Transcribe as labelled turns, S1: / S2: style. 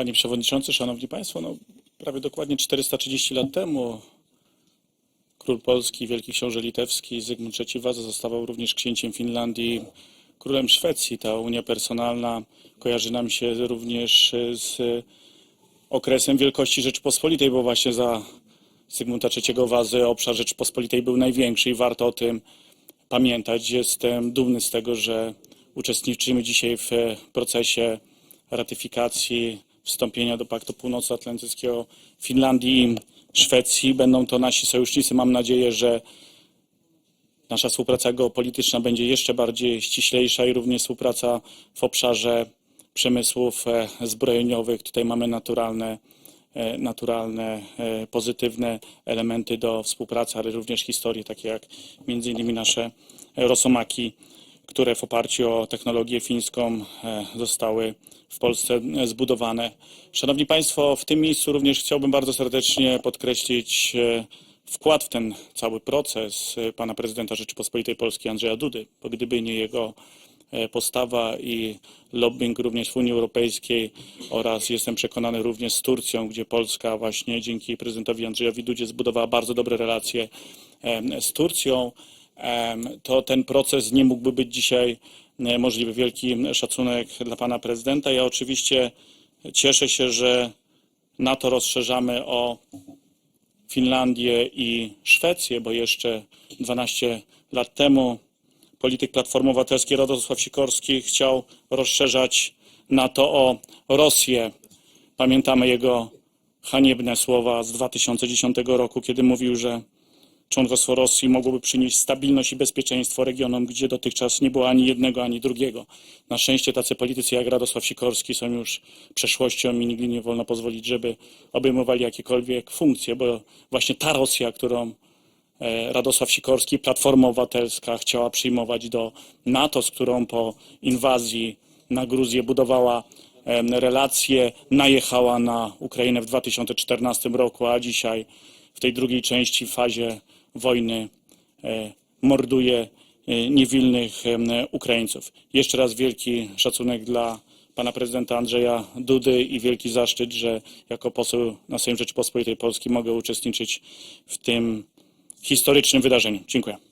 S1: Panie Przewodniczący, Szanowni Państwo, no, prawie dokładnie 430 lat temu król Polski, Wielki Książę Litewski Zygmunt III Waza zostawał również księciem Finlandii, królem Szwecji. Ta unia personalna kojarzy nam się również z okresem wielkości Rzeczypospolitej, bo właśnie za Zygmunta III Wazy obszar Rzeczypospolitej był największy i warto o tym pamiętać. Jestem dumny z tego, że uczestniczymy dzisiaj w procesie ratyfikacji wstąpienia do Paktu Północnoatlantyckiego Finlandii Szwecji. Będą to nasi sojusznicy. Mam nadzieję, że nasza współpraca geopolityczna będzie jeszcze bardziej ściślejsza i również współpraca w obszarze przemysłów e, zbrojeniowych. Tutaj mamy naturalne, e, naturalne e, pozytywne elementy do współpracy, ale również historii, takie jak między innymi nasze rosomaki, które w oparciu o technologię fińską e, zostały w Polsce zbudowane. Szanowni Państwo, w tym miejscu również chciałbym bardzo serdecznie podkreślić e, wkład w ten cały proces e, pana prezydenta Rzeczypospolitej Polskiej Andrzeja Dudy, bo gdyby nie jego postawa i lobbying również w Unii Europejskiej oraz jestem przekonany również z Turcją, gdzie Polska właśnie dzięki prezydentowi Andrzejowi Dudzie zbudowała bardzo dobre relacje z Turcją, to ten proces nie mógłby być dzisiaj e, możliwy. Wielki szacunek dla pana prezydenta. Ja oczywiście cieszę się, że NATO rozszerzamy o Finlandię i Szwecję, bo jeszcze 12 lat temu polityk Platformy Obywatelskiej Radosław Sikorski chciał rozszerzać NATO o Rosję. Pamiętamy jego haniebne słowa z 2010 roku, kiedy mówił, że członkostwo Rosji mogłoby przynieść stabilność i bezpieczeństwo regionom, gdzie dotychczas nie było ani jednego, ani drugiego. Na szczęście tacy politycy jak Radosław Sikorski są już przeszłością i nigdy nie wolno pozwolić, żeby obejmowali jakiekolwiek funkcje, bo właśnie ta Rosja, którą e, Radosław Sikorski, Platforma Obywatelska chciała przyjmować do NATO, z którą po inwazji na Gruzję budowała relacje, najechała na Ukrainę w 2014 roku, a dzisiaj w tej drugiej części, fazie wojny, e, morduje e, niewinnych em, Ukraińców. Jeszcze raz wielki szacunek dla pana prezydenta Andrzeja Dudy i wielki zaszczyt, że jako poseł na Sejm Rzeczypospolitej Polskiej mogę uczestniczyć w tym historycznym wydarzeniu. Dziękuję.